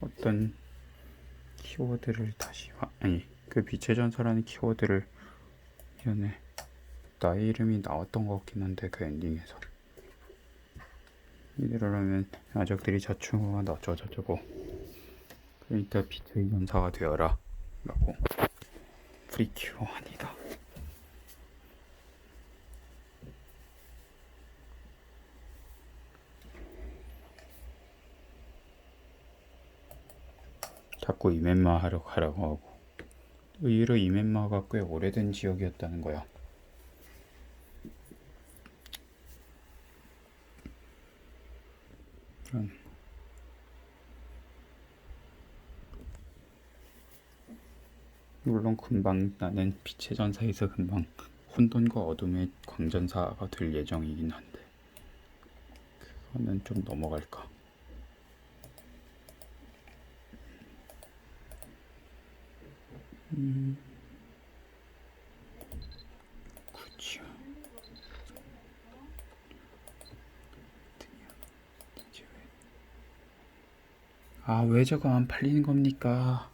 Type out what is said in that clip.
어떤 키워드를 다시 화, 아니 그 빛의 전설하는 키워드를 전에 나의 이름이 나왔던 것 같긴 한데 그 엔딩에서. 이대로 하면 아적들이 자충우가 어쩌고저쩌고 그러니까 빛의 전사가 되어라 라고. 프리큐어 아니다 자꾸 이멘마 하려고 하라고 하고 의외로 이멘마가 꽤 오래된 지역이었다는 거야. 음. 물론 금방 나는 빛의 전사에서 금방 혼돈과 어둠의 광전사가 될 예정이긴 한데 그거는 좀 넘어갈까. 그쵸. 아, 왜 저거 안 팔리는 겁니까?